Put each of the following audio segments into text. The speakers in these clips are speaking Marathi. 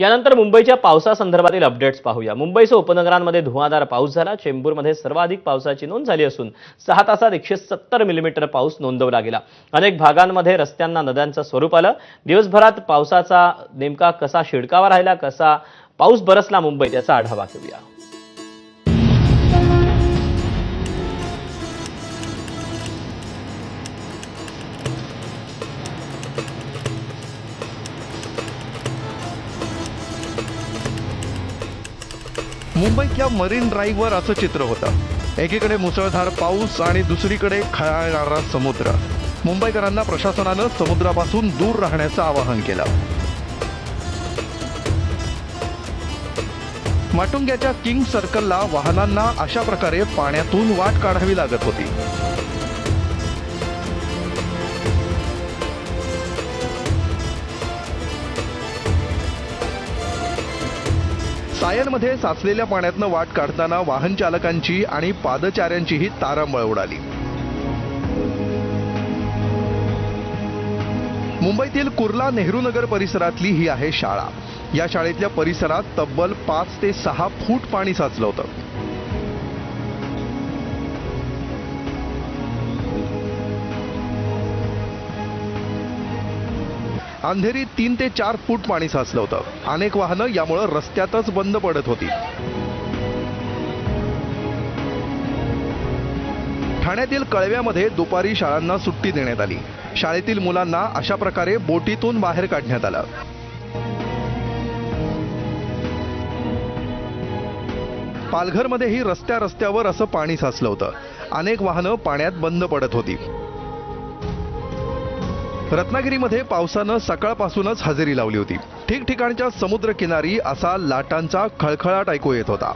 यानंतर मुंबईच्या पावसासंदर्भातील अपडेट्स पाहूया. मुंबईसह उपनगरांमध्ये धुवाधार पाऊस झाला. चेंबूरमध्ये सर्वाधिक पावसाची नोंद झाली असून सहा तासात एकशे सत्तर मिलीमीटर पाऊस नोंदवला गेला. अनेक भागांमध्ये रस्त्यांना नद्यांचं स्वरूप आलं. दिवसभरात पावसाचा नेमका कसा शिडकावा राहिला कसा पाऊस बरसला मुंबईत याचा आढावा घेऊया. मुंबईतल्या मरीन ड्राईव्हवर असं चित्र होतं. एकीकडे मुसळधार पाऊस आणि दुसरीकडे खळाळणारा समुद्र. मुंबईकरांना प्रशासनानं समुद्रापासून दूर राहण्याचं आवाहन केलं. माटुंग्याच्या किंग सर्कलला वाहनांना अशा प्रकारे पाण्यातून वाट काढावी लागत होती. सायनमध्ये साचलेल्या पाण्यातनं वाट काढताना वाहन चालकांची आणि पादचाऱ्यांचीही तारांबळ उडाली. मुंबईतील कुर्ला नेहरू नगर परिसरातली ही आहे शाळा. या शाळेतल्या परिसरात तब्बल पाच ते सहा फूट पाणी साचलं होतं. अंधेरी तीन ते चार फूट पाणी साचलं होतं. अनेक वाहनं यामुळं रस्त्यातच बंद पडत होती. ठाण्यातील कळव्यामध्ये दुपारी शाळांना सुट्टी देण्यात आली. शाळेतील मुलांना अशा प्रकारे बोटीतून बाहेर काढण्यात आलं. पालघरमध्येही रस्त्या रस्त्यावर असं पाणी साचलं होतं. अनेक वाहनं पाण्यात बंद पडत होती. रत्नागिरीमध्ये पावसानं सकाळपासूनच हजेरी लावली होती. ठिकठिकाणच्या समुद्रकिनारी असा लाटांचा खळखळाट ऐकू येत होता.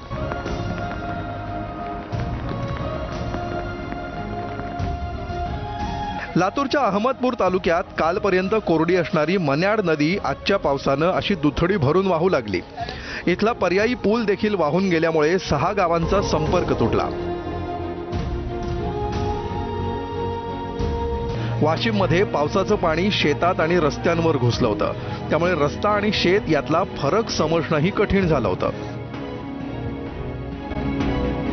लातूरच्या अहमदपूर तालुक्यात कालपर्यंत कोरडी असणारी मन्याड नदी आजच्या पावसानं अशी दुथडी भरून वाहू लागली. इथला पर्यायी पूल देखील वाहून गेल्यामुळे सहा गावांचा संपर्क तुटला. वाशिममध्ये पावसाचं पाणी शेतात आणि रस्त्यांवर घुसलं होतं. त्यामुळे रस्ता आणि शेत यातला फरक समजणंही कठीण झालं होतं.